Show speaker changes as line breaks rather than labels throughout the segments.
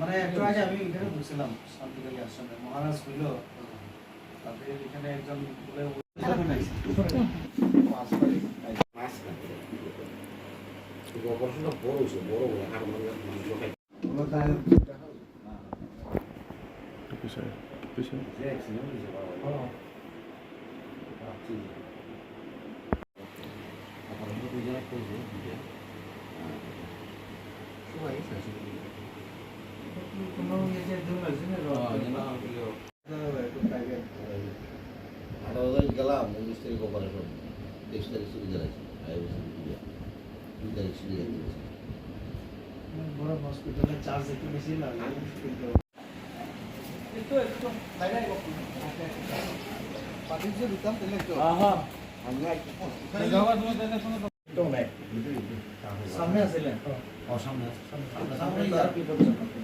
মানে একটু আগে আমি এখানে বলছিলাম, শান্তিকালী আশ্রমে, মহারাজ হইল। তাদের এখানে একজন বলে
বড় হয়েছে বড় বড় হাড় মানে আঠারো তারিখ গেলাম উনিশ তারিখ অপারেশন তেইশ তারিখ ছুটি গেলাইছি দুই তারিখ ছুটি
বড় হসপিটালে চার্জ একটু বেশি লাগে একটু একটু বাইরে দিতাম তাহলে একটু হ্যাঁ সামনে
অসামনে
সামনে
সামনে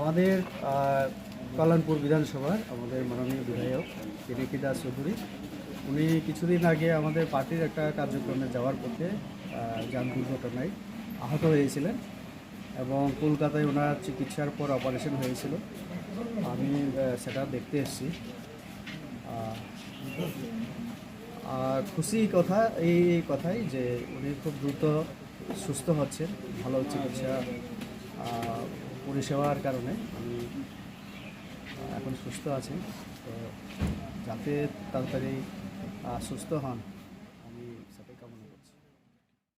আমাদের কল্যাণপুর বিধানসভার আমাদের মাননীয় বিধায়ক পিনাকি দাস চৌধুরী। উনি কিছুদিন আগে আমাদের পার্টির একটা কার্যক্রমে যাওয়ার পথে যান দুর্ঘটনায় আহত হয়েছিলেন এবং কলকাতায় ওনার চিকিৎসার পর অপারেশন হয়েছিল। আমি সেটা দেখতে এসেছি। আর খুশি কথা, এই কথাই যে উনি খুব দ্রুত সুস্থ হচ্ছেন, ভালো চিকিৎসা পরিষেবার কারণে আমি এখন সুস্থ আছি। তো যাতে তাড়াতাড়ি সুস্থ হন